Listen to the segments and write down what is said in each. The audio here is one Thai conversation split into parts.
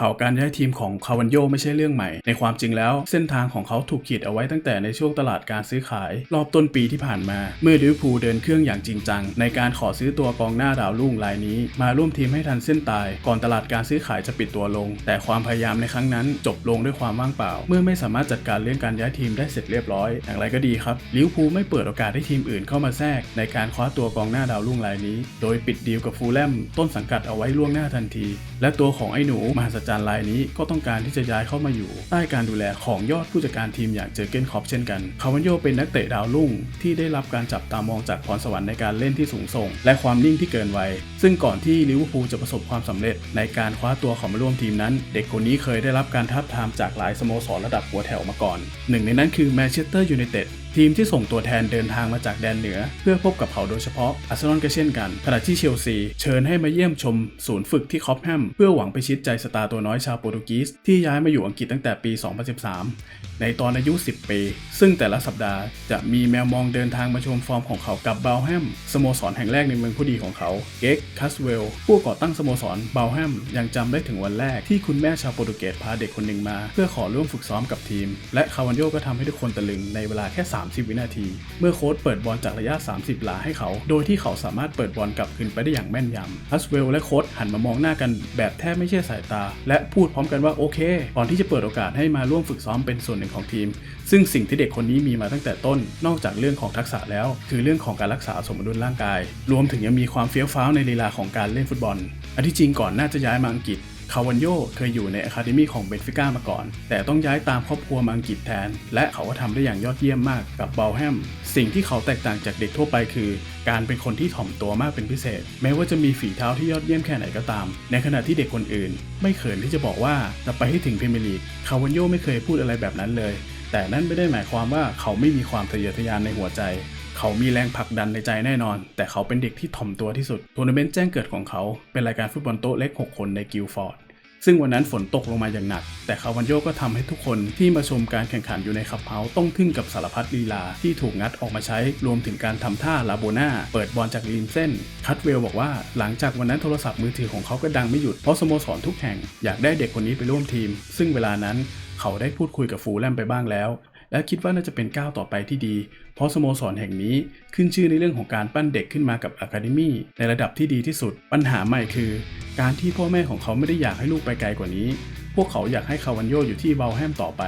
ข่าวการย้ายทีมของคาวันโยไม่ใช่เรื่องใหม่ ในความจริงแล้วเส้นทางของเขาถูกขีดเอาไว้ตั้งแต่ในช่วงตลาดการซื้อขาย รอบต้นปีที่ผ่านมา เมื่อลิเวอร์พูลเดินเครื่องอย่างจริงจัง ในการขอซื้อตัวกองหน้าดาวรุ่งรายนี้ มาร่วมทีมให้ทันเส้นตาย ก่อนตลาดการซื้อขายจะปิดตัวลง แต่ความพยายามในครั้งนั้น จบลงด้วยความว่างเปล่า เมื่อไม่สามารถจัดการเรื่องการย้ายทีมได้เสร็จเรียบร้อย อย่างไรก็ดีครับลิเวอร์พูลไม่เปิดโอกาสให้ทีมอื่นเข้ามาแทรก ในการคว้าตัวกองหน้าดาวรุ่งรายนี้ โดยปิดดีลกับฟูลแลมต้นสังกัดเอาไว้ล่วงหน้าทันที และตัวของไอ้หนูมหัศจรรย์รายนี้ก็ต้องการที่จะย้ายเข้ามาอยู่ ใต้การดูแลของยอดผู้จัดการทีมอย่างเจอเกนคอปเช่นกัน คาวันโยเป็นนักเตะดาวรุ่งที่ได้รับการจับตามองจากพรสวรรค์ในการเล่นที่สูงส่ง และความนิ่งที่เกินวัย ซึ่งก่อนที่ลิเวอร์พูลจะประสบความสำเร็จในการคว้าตัวเขามาร่วมทีมนั้น เด็กคนนี้เคยได้รับการทับทามจากหลายสโมสรระดับหัวแถวมาก่อน หนึ่งในนั้นคือแมนเชสเตอร์ยูไนเต็ด ทีมที่ส่งตัวแทนเดินทางมาจากแดนเหนือ เพื่อพบกับเขาโดยเฉพาะอาร์เซนอลก็เช่นกันขณะที่เชลซีเชิญให้มาเยี่ยมชมศูนย์ฝึกที่คอปแฮมเพื่อหวังไปชิดใจสตาร์ตัวน้อยชาวโปรตุเกสที่ย้ายมาอยู่อังกฤษตั้งแต่ปี 2013 ในตอนอายุ 10 ปี ซึ่งแต่ละสัปดาห์จะมีแมวมองเดินทางมาชมฟอร์มของเขากับเบลแฮมสโมสรแห่งแรกในเมืองผู้ดีของเขาเก็กคัสเวลผู้ก่อตั้งสโมสรเบลแฮมยังจำได้ถึงวันแรกที่คุณแม่ชาวโปรตุเกสพาเด็กคนหนึ่งมา เพื่อขอร่วมฝึกซ้อมกับทีม และคาวันโยก็ทำให้ทุกคนตะลึงในเวลาแค่30 วินาที เมื่อโค้ชเปิดบอลจากระยะ 30 หลาให้เขา โดยที่เขาสามารถเปิดบอลกลับคืนไปได้อย่างแม่นยำฮัสเวลและโค้ชหันมามองหน้ากันแบบแทบไม่เชื่อสายตา และพูดพร้อมกันว่าโอเค ก่อนที่จะเปิดโอกาสให้มาร่วมฝึกซ้อมเป็นส่วนหนึ่งของทีม ซึ่งสิ่งที่เด็กคนนี้มีมาตั้งแต่ต้น นอกจากเรื่องของทักษะแล้ว คือเรื่องของการรักษาสมดุลร่างกาย รวมถึงยังมีความเฟี้ยวฟ้าวในลีลาของการเล่นฟุตบอลอันที่จริงก่อนน่าจะย้ายมาอังกฤษ คาวันโยเคยอยู่ในอะคาเดมีของเบนฟิก้ามาก่อน แต่ต้องย้ายตามครอบครัวมาอังกฤษแทน และเขาก็ทำได้อย่างยอดเยี่ยมมากกับเบลแฮมสิ่งที่เขาแตกต่างจากเด็กทั่วไปคือ การเป็นคนที่ถ่อมตัวมากเป็นพิเศษ แม้ว่าจะมีฝีเท้าที่ยอดเยี่ยมแค่ไหนก็ตาม ในขณะที่เด็กคนอื่น ไม่เขินที่จะบอกว่าจะไปให้ถึงพรีเมียร์ลีกคาวันโยไม่เคยพูดอะไรแบบนั้นเลย แต่นั่นไม่ได้หมายความว่าเขาไม่มีความทะเยอทะยานในหัวใจ เขามีแรงผลักดันในใจแน่นอน แต่เขาเป็นเด็กที่ถ่อมตัวที่สุดทัวร์นาเมนต์แจ้งเกิดของเขาเป็นรายการฟุตบอลโต๊ะเล็ก 6 คนในกิลฟอร์ดซึ่งวันนั้นฝนตกลงมาอย่างหนัก แต่คาวันโยก็ทำให้ทุกคนที่มาชมการแข่งขันอยู่ในคับเฮาต้องทึ่งกับสารพัดลีลาที่ถูกงัดออกมาใช้ รวมถึงการทำท่าลาโบนาเปิดบอลจากริมเส้น คัตเวลบอกว่าหลังจากวันนั้นโทรศัพท์มือถือของเขาก็ดังไม่หยุด เพราะสโมสรทุกแห่งอยากได้เด็กคนนี้ไปร่วมทีม ซึ่งเวลานั้นเขาได้พูดคุยกับฟูลแลมไปบ้างแล้ว และคิดว่าน่าจะเป็นก้าวต่อไปที่ดี เพราะสโมสรแห่งนี้ขึ้นชื่อในเรื่องของการปั้นเด็กขึ้นมากับอะคาเดมี่ในระดับที่ดีที่สุด ปัญหาใหม่คือ การที่พ่อแม่ของเขาไม่ได้อยากให้ลูกไปไกลกว่านี้ พวกเขาอยากให้คาวันโยอยู่ที่เบลแฮมต่อไป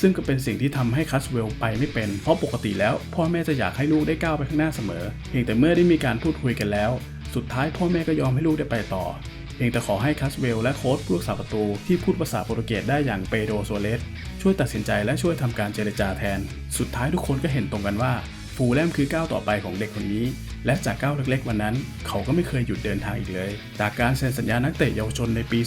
ซึ่งก็เป็นสิ่งที่ทำให้คัสเวลไปไม่เป็น เพราะปกติแล้วพ่อแม่จะอยากให้ลูกได้ก้าวไปข้างหน้าเสมอ เพียงแต่เมื่อได้มีการพูดคุยกันแล้ว สุดท้ายพ่อแม่ก็ยอมให้ลูกได้ไปต่อ เพียงแต่ขอให้คัสเวลและโค้ชผู้รักษาประตูที่พูดภาษาโปรตุเกสได้อย่างเปโดโซเลสช่วยตัดสินใจและช่วยทำการเจรจาแทน สุดท้ายทุกคนก็เห็นตรงกันว่าฟูแลมคือก้าวต่อไปของเด็กคนนี้ และจากก้าวเล็กๆ วันนั้น เขาก็ไม่เคยหยุดเดินทางอีกเลย จากการเซ็นสัญญานักเตะเยาวชนในปี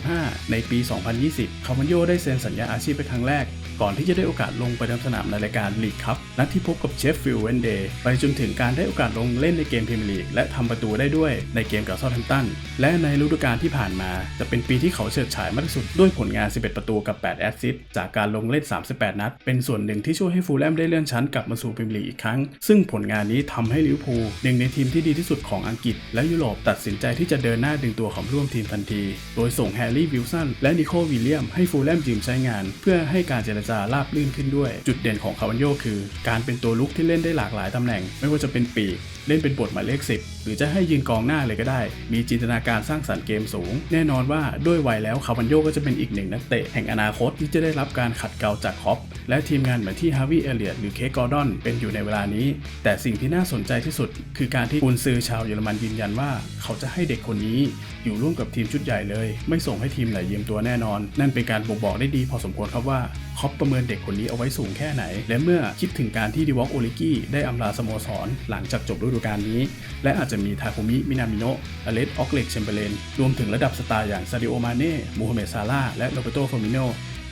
2015 ในปี 2020 คาวันโยได้เซ็นสัญญาอาชีพเป็นครั้งแรก ก่อนที่จะได้โอกาสลงไปทำสนามในรายการลีกคัพนัดที่พบกับเชฟฟิลด์เวนเดย์ไปจนถึงการได้โอกาสลงเล่นในเกมพรีเมียร์ลีกและทำประตูได้ด้วยในเกมกับซาท์แฮมตันและในฤดูกาลที่ผ่านมา จะเป็นปีที่เขาเฉิดฉายมากที่สุดด้วยผลงาน 11 ประตูกับ 8 แอสซิสต์จากการลงเล่น 38 นัด เป็นส่วนหนึ่งที่ช่วยให้ฟูลแลมได้เลื่อนชั้นกลับมาสู่พรีเมียร์ลีกอีกครั้ง ซึ่งผลงานนี้ทำให้ลิเวอร์พูลหนึ่งในทีมที่ดีที่สุดของอังกฤษและยุโรปตัดสินใจที่จะเดินหน้าดึงตัวของร่วมทีมทันที โดยส่งแฮร์รี่วิลสันและนิโคลวิลเลียมให้ฟูลแลมยืมใช้งาน เพื่อให้การเจรจาราบรื่นขึ้นด้วย จุดเด่นของคาวันโยคือ การเป็นตัวลุกที่เล่นได้หลากหลายตำแหน่ง ไม่ว่าจะเป็นปีก เล่นเป็นบทหมายเลข 10 หรือจะให้ยืนกองหน้าเลยก็ได้ มีจินตนาการสร้างสรรค์เกมสูง แน่นอนว่าด้วยวัยแล้วคาวันโยก็จะเป็นอีกหนึ่งนักเตะแห่งอนาคตที่จะได้รับการขัดเกลาจากคอปและทีมงานเหมือนที่ฮาวิเอเลียตหรือเคกอร์ดอนเป็นอยู่ในเวลานี้ แต่สิ่งที่น่าสนใจที่สุด คือการที่กุนซือชาวเยอรมันยืนยันว่า เขาจะให้เด็กคนนี้อยู่ร่วมกับทีมชุดใหญ่เลย ไม่ส่งให้ทีมไหนยืมตัวแน่นอน นั่นเป็นการบ่งบอกได้ดีพอสมควรครับว่าคอปประเมินเด็กคนนี้เอาไว้สูงแค่ไหน และเมื่อคิดถึงการที่ดิวอกโอลิกี้ได้อำลาสโมสร หลังจากจบฤดูกาลนี้ และอาจจะมีทาคุมิ มินามิโนะอเลสออกเล็กเชมเบเลน รวมถึงระดับสตาร์อย่างซาดิโอมาเน่ มูฮัมเหม็ดซาลาและโรเบโตฟอร์มิโน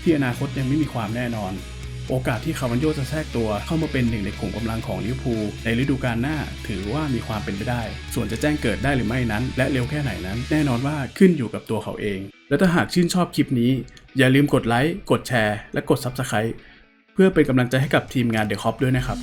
ที่อนาคตยังไม่มีความแน่นอน โอกาสที่คาวันโยจะแทรกตัวเข้ามาเป็นหนึ่งในกลุ่มกำลังของลิเวอร์พูลในฤดูกาลหน้าถือว่ามีความเป็นไปได้ ส่วนจะแจ้งเกิดได้หรือไม่นั้น และเร็วแค่ไหนนั้น แน่นอนว่าขึ้นอยู่กับตัวเขาเอง และถ้าหากชื่นชอบคลิปนี้ อย่าลืมกดไลค์กดแชร์ และกด Subscribe เพื่อเป็นกำลังใจให้กับทีมงานเดอะคอปด้วยนะครับ